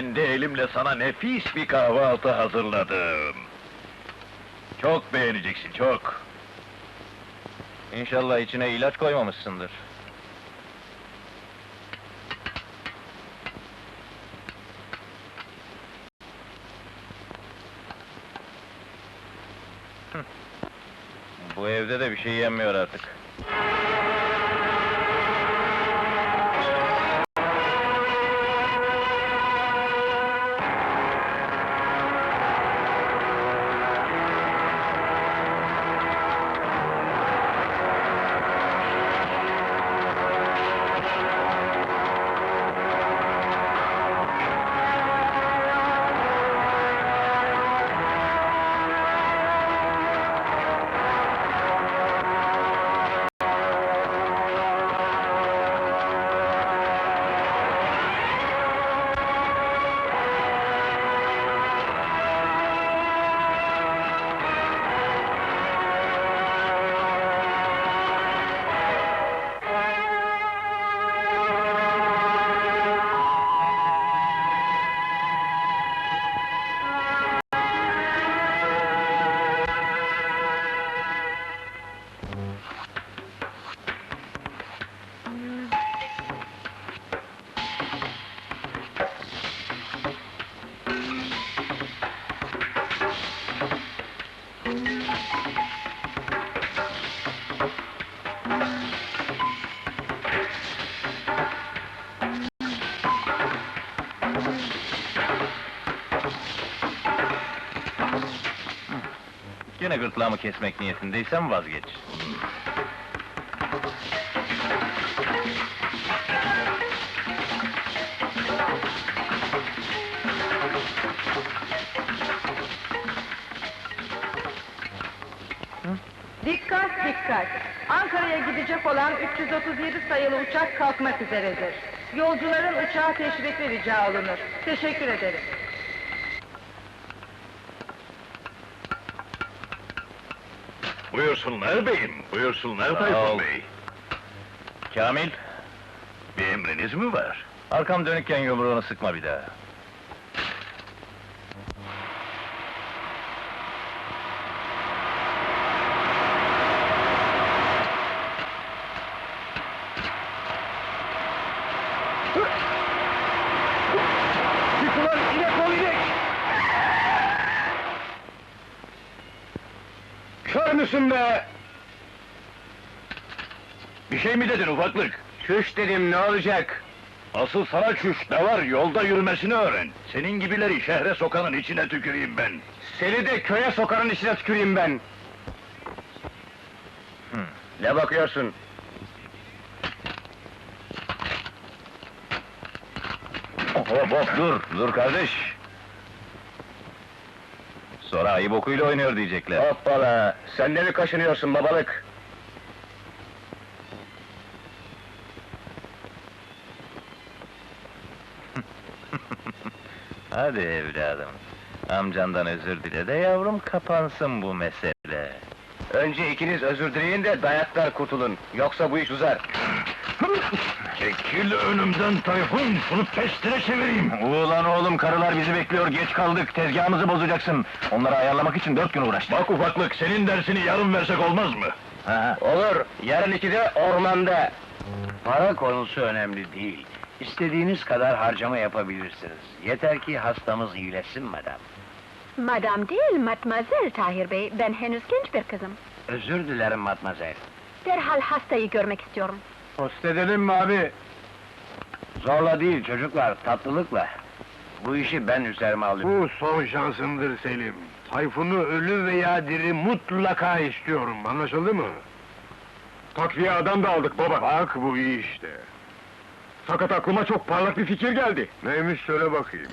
Kendi elimle sana nefis bir kahvaltı hazırladım. Çok beğeneceksin, çok. İnşallah içine ilaç koymamışsındır. Bu evde de bir şey yenmiyor artık. Gene gırtlağımı kesmek niyetindeysen vazgeç. Dikkat dikkat! Ankara'ya gidecek olan 337 sayılı uçak kalkmak üzeredir. Yolcuların uçağa teşrifi rica olunur. Teşekkür ederim. Buyursunlar beyim, buyursunlar. Tayfun Bey. Kamil, Bir emriniz mi var? arkam dönükken yumruğunu sıkma bir daha. Çıkılar, Müsün be? Bir şey mi dedin ufaklık? Çüş dedim, ne olacak? Asıl sana çüş, ne var? Yolda yürümesini öğren. Senin gibileri şehre sokanın içine tüküreyim ben. Seni de köye sokarın içine tüküreyim ben! Ne bakıyorsun? Hop hop dur, dur kardeş! Sonra ayı bokuyla oynuyor diyecekler. Hoppala! Sen de mi kaşınıyorsun babalık? Hadi evladım. Amcandan özür dile de yavrum kapansın bu mesele. Önce ikiniz özür dileyin de dayaklar kurtulun. Yoksa bu iş uzar. Çekil önümden Tayfun, şunu pestere çevireyim. Ulan oğlum karılar bizi bekliyor, geç kaldık, tezgahımızı bozacaksın. Onları ayarlamak için dört gün uğraştık. Bak ufaklık, senin dersini yarın versek olmaz mı? Olur, yarın ikide ormanda. Para konusu önemli değil. İstediğiniz kadar harcama yapabilirsiniz. Yeter ki hastamız iyileşsin madam. Madam değil, Matmazel Tahir Bey. Ben henüz genç bir kızım. Özür dilerim matmazel. Derhal hastayı görmek istiyorum. Post edelim mi abi? Zorla değil çocuklar, tatlılıkla. Bu işi ben üzerime alıyorum. Bu son şansımdır Selim. Tayfun'u ölü veya diri mutlaka istiyorum, anlaşıldı mı? Takviye adam da aldık baba. Bak bu iyi işte. Fakat aklıma çok parlak bir fikir geldi. Neymiş söyle bakayım.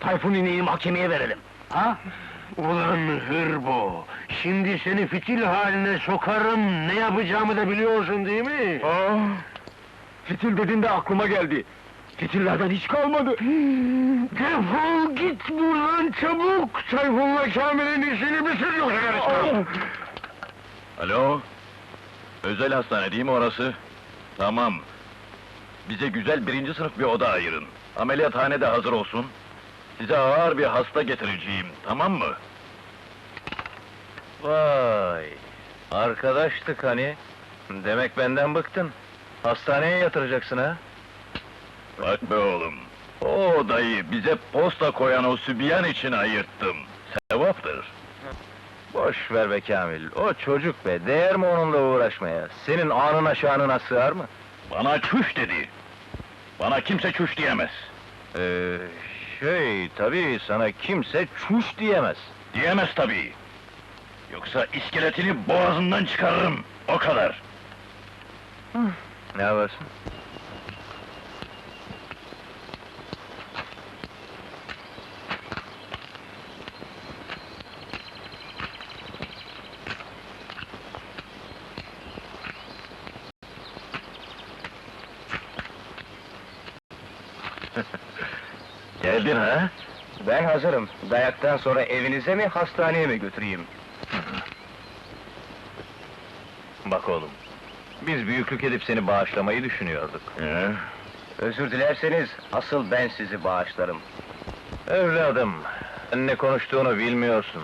Tayfun ineği mahkemeye verelim. Ha? Ulan hırbo! Şimdi seni fitil haline sokarım, ne yapacağımı da biliyorsun değil mi? Ah, fitil dediğinde aklıma geldi. Fitillerden hiç kalmadı. Defol git buradan çabuk! Tayfun'la Kamil'in işini bitir yoksa karışmam! Alo? Özel hastane değil mi orası? Tamam. Bize güzel birinci sınıf bir oda ayırın. Ameliyathanede hazır olsun. Size ağır bir hasta getireceğim, tamam mı? Vay! Arkadaştık hani. Demek benden bıktın. Hastaneye yatıracaksın ha? Bak be oğlum, o odayı bize posta koyan o sübyan için ayırttım. Sevaptır. Boş ver be Kamil, o çocuk be, değer mi onunla uğraşmaya? Senin anına şanına sığar mı? Bana çüş dedi. Bana kimse çüş diyemez. Ee, şey, tabii sana kimse çuş diyemez. Diyemez tabii. Yoksa iskeletini boğazından çıkarırım, o kadar. Ne yaparsın? Geldin ha? Ben hazırım. Dayaktan sonra evinize mi, hastaneye mi götüreyim? Bak oğlum, biz büyüklük edip seni bağışlamayı düşünüyorduk. Ee, Özür dilerseniz, asıl ben sizi bağışlarım. Evladım, sen ne konuştuğunu bilmiyorsun.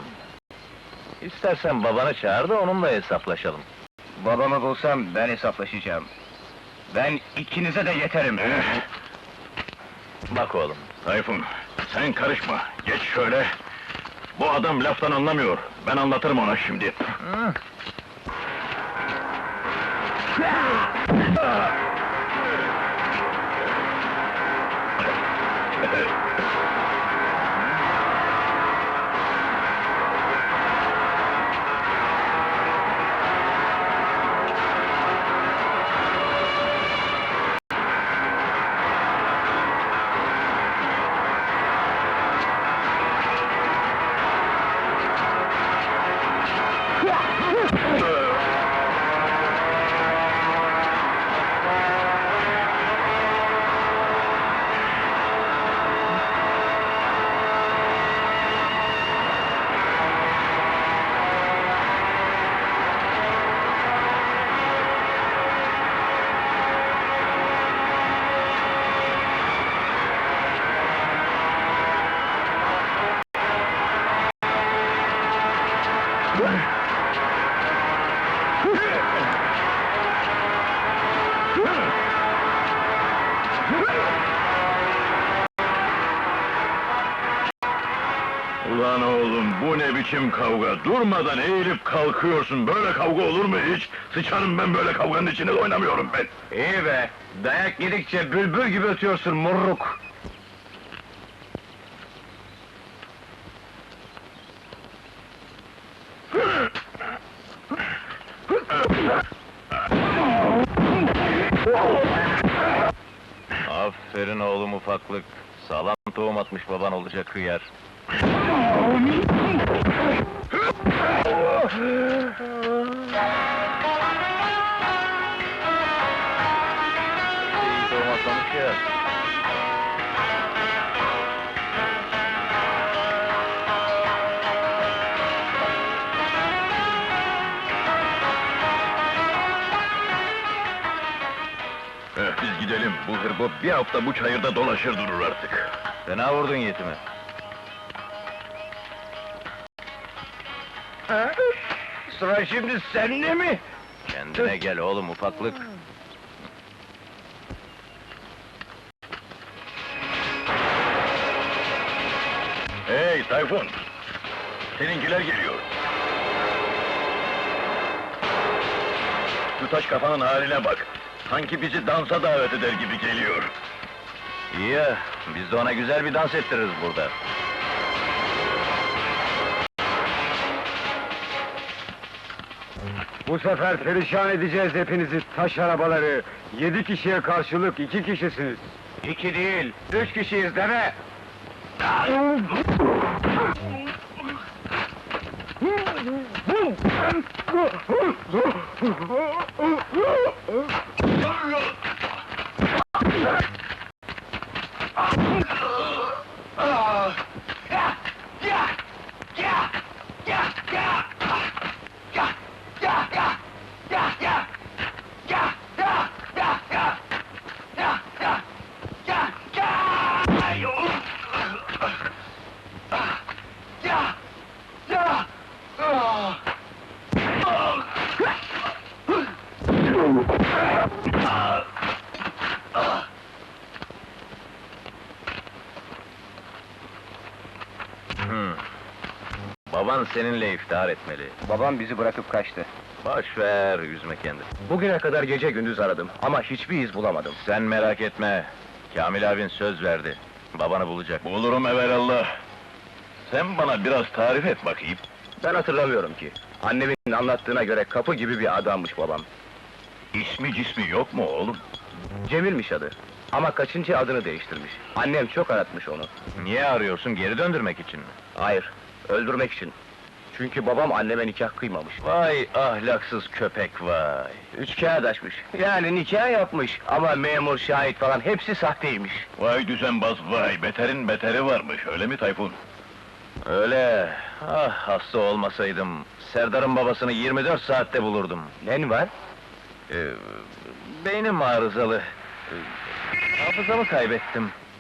İstersen babanı çağır da onunla hesaplaşalım. Babamı bulsam ben hesaplaşacağım. Ben ikinize de yeterim. Bak oğlum, Tayfun, sen karışma. Geç şöyle. Bu adam laftan anlamıyor. Ben anlatırım ona şimdi. Ulan oğlum bu ne biçim kavga? Durmadan eğilip kalkıyorsun. Böyle kavga olur mu hiç? Sıçarım ben böyle kavganın içinde de oynamıyorum ben. iyi be! Dayak yedikçe bülbül gibi ötüyorsun murruk! Aferin oğlum ufaklık. Sağlam tohum atmış baban olacak hıyar. Bu hırbop bir hafta bu çayırda dolaşır durur artık. Fena vurdun yetimi. Sıra şimdi sende mi? Kendine gel oğlum ufaklık. Hey Tayfun! Seninkiler geliyor. Şu taş kafanın haline bak. Sanki bizi dansa davet eder gibi geliyor. İyi ya, biz de ona güzel bir dans ettiririz burada. Bu sefer perişan edeceğiz hepinizi taş arabaları. Yedi kişiye karşılık iki kişisiniz. İki değil, üç kişiyiz deme! Ah! Seninle iftihar etmeli. Babam bizi bırakıp kaçtı. Boş ver, üzme kendini. Bugüne kadar gece gündüz aradım ama hiçbir iz bulamadım. Sen merak etme. Kamil abin söz verdi. Babanı bulacak. Bulurum evelallah. Sen bana biraz tarif et bakayım. Ben hatırlamıyorum ki. Annemin anlattığına göre kapı gibi bir adammış babam. İsmi cismi yok mu oğlum? Cemil'miş adı. Ama kaçıncı adını değiştirmiş. Annem çok aratmış onu. Niye arıyorsun, geri döndürmek için mi? Hayır, öldürmek için. Çünkü babam anneme nikah kıymamış. Vay ahlaksız köpek vay! Üç kağıt açmış. Yani nikah yapmış ama memur, şahit falan hepsi sahteymiş. Vay düzenbaz vay, beterin beteri varmış, öyle mi Tayfun? Öyle, ah hasta olmasaydım, Serdar'ın babasını 24 saatte bulurdum. Nen var? Ee, beynim arızalı. Ee, hafızamı kaybettim.